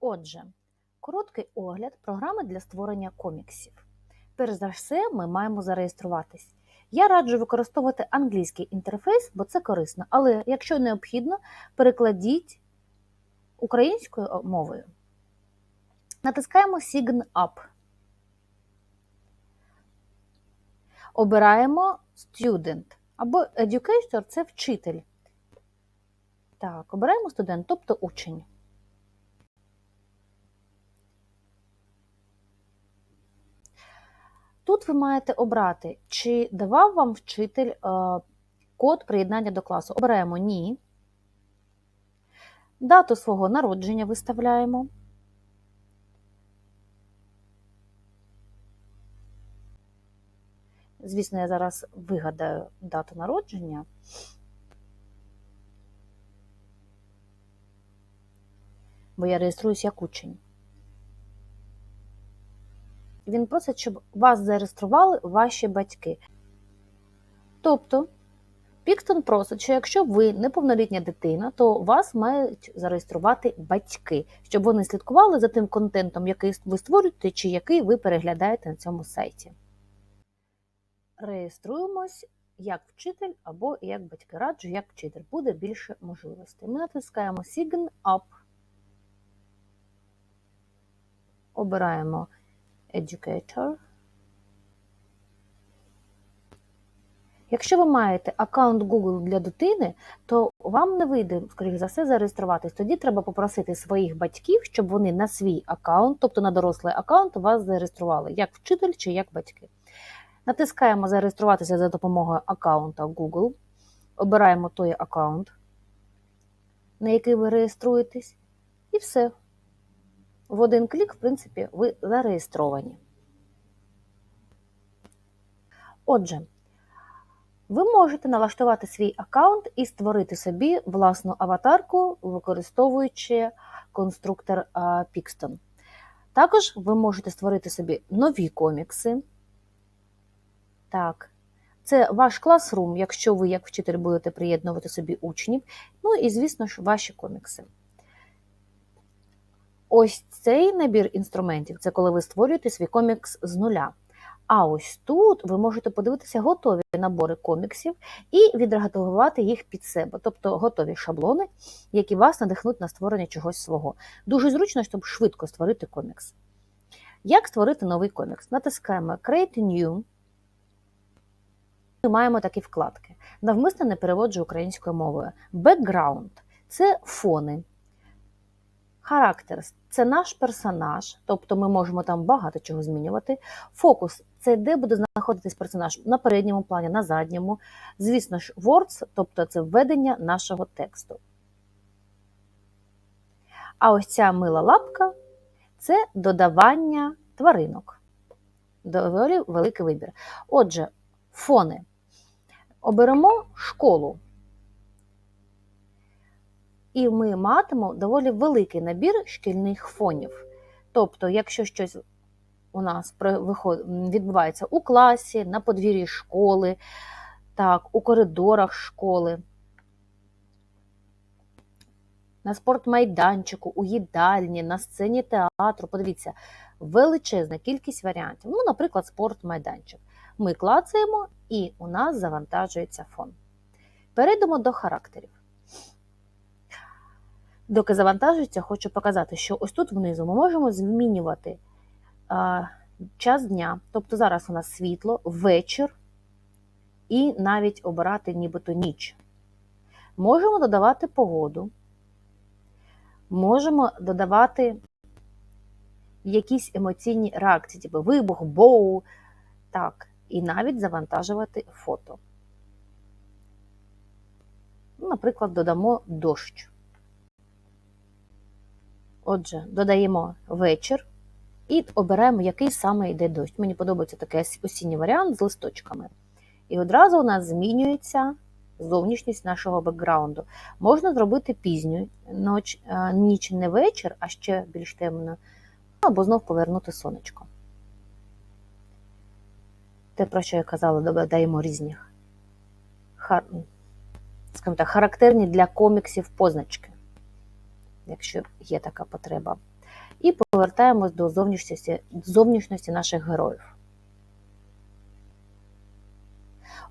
Отже, короткий огляд програми для створення коміксів. Перш за все, ми маємо зареєструватись. Я раджу використовувати англійський інтерфейс, бо це корисно, але якщо необхідно, перекладіть українською мовою. Натискаємо Sign Up. Обираємо Student або Educator це вчитель. Так, обираємо студент, тобто учень. Тут ви маєте обрати, чи давав вам вчитель е, код приєднання до класу. Обираємо Ні. Дату свого народження виставляємо. Звісно, я зараз вигадаю дату народження. Бо я реєструюсь як учень. Він просить, щоб вас зареєстрували ваші батьки. Тобто, Пікстон просить, що якщо ви неповнолітня дитина, то вас мають зареєструвати батьки, щоб вони слідкували за тим контентом, який ви створюєте, чи який ви переглядаєте на цьому сайті. Реєструємось як вчитель або як батьки. Раджу, як вчитель, буде більше можливостей. Ми натискаємо Sign Up. Обираємо Educator. Якщо ви маєте аккаунт Google для дитини, то вам не вийде, скоріш за все, зареєструватись. Тоді треба попросити своїх батьків, щоб вони на свій аккаунт, тобто на дорослий аккаунт, вас зареєстрували, як вчитель чи як батьки. Натискаємо Зареєструватися за допомогою аккаунта Google. Обираємо той аккаунт, на який ви реєструєтесь, і все. В один клік, в принципі, ви зареєстровані. Отже, ви можете налаштувати свій аккаунт і створити собі власну аватарку, використовуючи конструктор Pixton. Також ви можете створити собі нові комікси. Так, це ваш класрум, якщо ви, як вчитель, будете приєднувати собі учнів. Ну і, звісно ж, ваші комікси. Ось цей набір інструментів це коли ви створюєте свій комікс з нуля. А ось тут ви можете подивитися готові набори коміксів і відредагувати їх під себе, тобто готові шаблони, які вас надихнуть на створення чогось свого. Дуже зручно, щоб швидко створити комікс. Як створити новий комікс? Натискаємо Create New. Ми маємо такі вкладки. Навмисно не переводжу українською мовою. Background – це фони. Характер це наш персонаж, тобто ми можемо там багато чого змінювати. Фокус це де буде знаходитись персонаж на передньому плані, на задньому. Звісно ж, words, тобто це введення нашого тексту. А ось ця мила лапка це додавання тваринок. Доволі великий вибір. Отже, фони. Оберемо школу. І ми матимемо доволі великий набір шкільних фонів. Тобто, якщо щось у нас відбувається у класі, на подвір'ї школи, так, у коридорах школи, на спортмайданчику, у їдальні, на сцені театру, подивіться, величезна кількість варіантів. Ну, наприклад, спортмайданчик. Ми клацаємо, і у нас завантажується фон. Перейдемо до характерів. Доки завантажується, хочу показати, що ось тут внизу ми можемо змінювати а, час дня. Тобто зараз у нас світло, вечір і навіть обирати нібито ніч. Можемо додавати погоду, можемо додавати якісь емоційні реакції, типу вибух, боу, так, і навіть завантажувати фото. Наприклад, додамо дощ. Отже, додаємо вечір і обираємо, який саме йде дощ. Мені подобається такий осінній варіант з листочками. І одразу у нас змінюється зовнішність нашого бекграунду. Можна зробити пізню ніч, ніч не вечір, а ще більш темно, або знов повернути сонечко. Те, про що я казала, додаємо різні хар... так, характерні для коміксів позначки якщо є така потреба. І повертаємось до зовнішності, зовнішності наших героїв.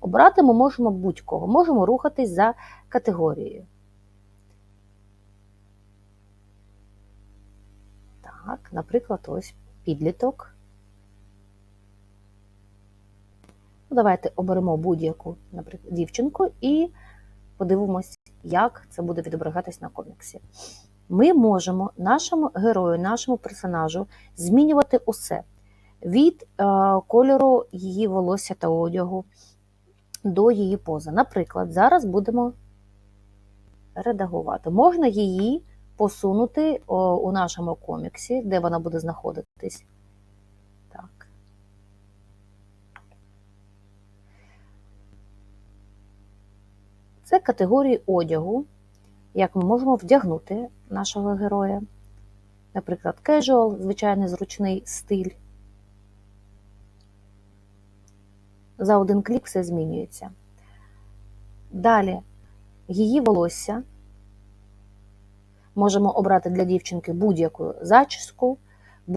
Обрати ми можемо будь-кого, можемо рухатись за категорією. Так, наприклад, ось підліток. Ну, Давайте оберемо будь-яку, наприклад, дівчинку і подивимось, як це буде відображатись на коміксі. Ми можемо нашому герою, нашому персонажу змінювати усе від е, кольору її волосся та одягу до її пози. Наприклад, зараз будемо редагувати. Можна її посунути у нашому коміксі, де вона буде знаходитись. Це категорії одягу, як ми можемо вдягнути нашого героя. Наприклад, casual, звичайний зручний стиль. За один клік все змінюється. Далі її волосся. Можемо обрати для дівчинки будь-яку зачіску,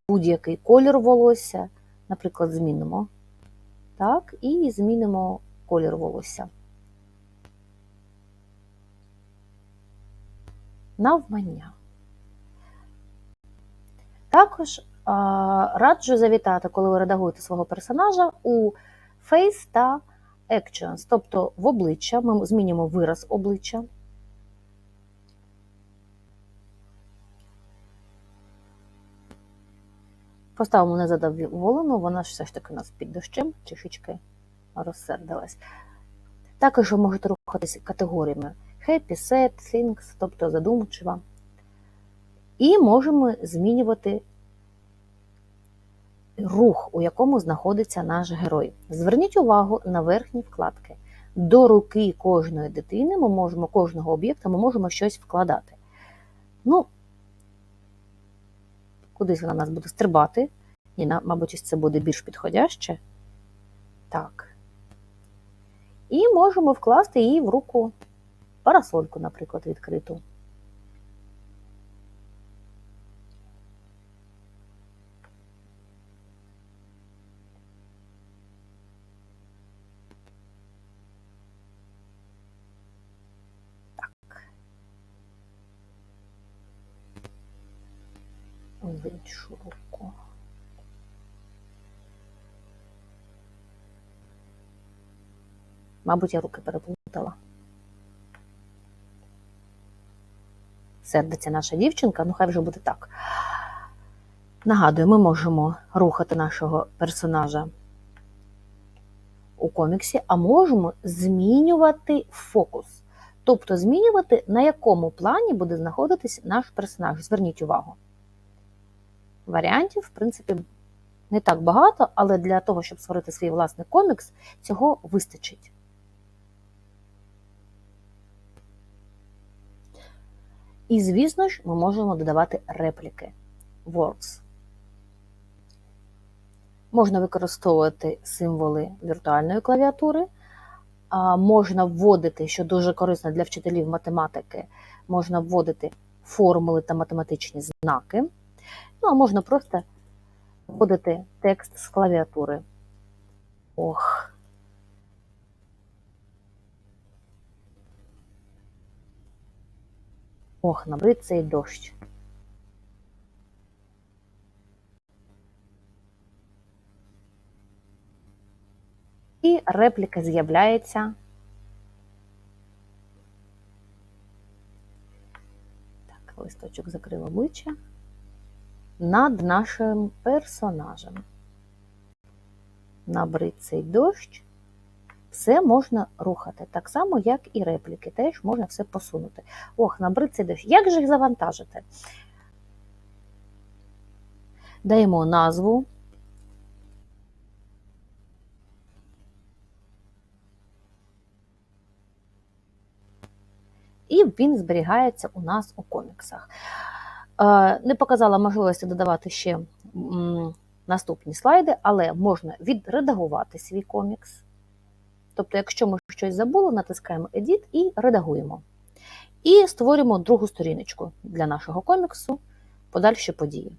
будь-який колір волосся. Наприклад, змінимо. Так, і змінимо колір волосся. Навмання. Також а, раджу завітати, коли ви редагуєте свого персонажа у Face та Actions, тобто в обличчя. Ми змінюємо вираз обличчя. Поставимо незадоволену, вона ж все ж таки у нас під дощем, трішечки розсердилась. Також ви можете рухатися категоріями Happy, Sad, Things, тобто задумчива. І можемо змінювати рух, у якому знаходиться наш герой. Зверніть увагу на верхні вкладки. До руки кожної дитини ми можемо, кожного об'єкта ми можемо щось вкладати. Ну, кудись вона нас буде стрибати. І, мабуть, це буде більш підходяще. Так. І можемо вкласти її в руку парасольку, наприклад, відкриту. в іншу руку. Мабуть, я руки переплутала. Сердиться наша дівчинка, ну хай вже буде так. Нагадую, ми можемо рухати нашого персонажа у коміксі, а можемо змінювати фокус. Тобто змінювати, на якому плані буде знаходитись наш персонаж. Зверніть увагу. Варіантів, в принципі, не так багато, але для того, щоб створити свій власний комікс, цього вистачить. І, звісно ж, ми можемо додавати репліки words. Можна використовувати символи віртуальної клавіатури, можна вводити, що дуже корисно для вчителів математики, можна вводити формули та математичні знаки. Ну, а можна просто вводити текст з клавіатури. Ох. Ох, набрид цей дощ. І репліка з'являється. Так, листочок закрив обличчя над нашим персонажем. Набрид цей дощ. Все можна рухати, так само, як і репліки, теж можна все посунути. Ох, набрид цей дощ. Як же їх завантажити? Даємо назву. І він зберігається у нас у коміксах. Не показала можливості додавати ще наступні слайди, але можна відредагувати свій комікс. Тобто, якщо ми щось забули, натискаємо Edit і редагуємо. І створюємо другу сторіночку для нашого коміксу подальші події.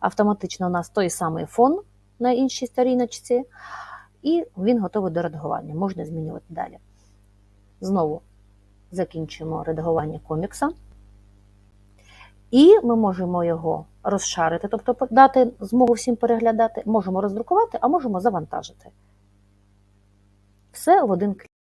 Автоматично у нас той самий фон на іншій сторіночці, і він готовий до редагування. Можна змінювати далі. Знову закінчимо редагування комікса. І ми можемо його розшарити, тобто дати змогу всім переглядати, можемо роздрукувати, а можемо завантажити. Все в один клік.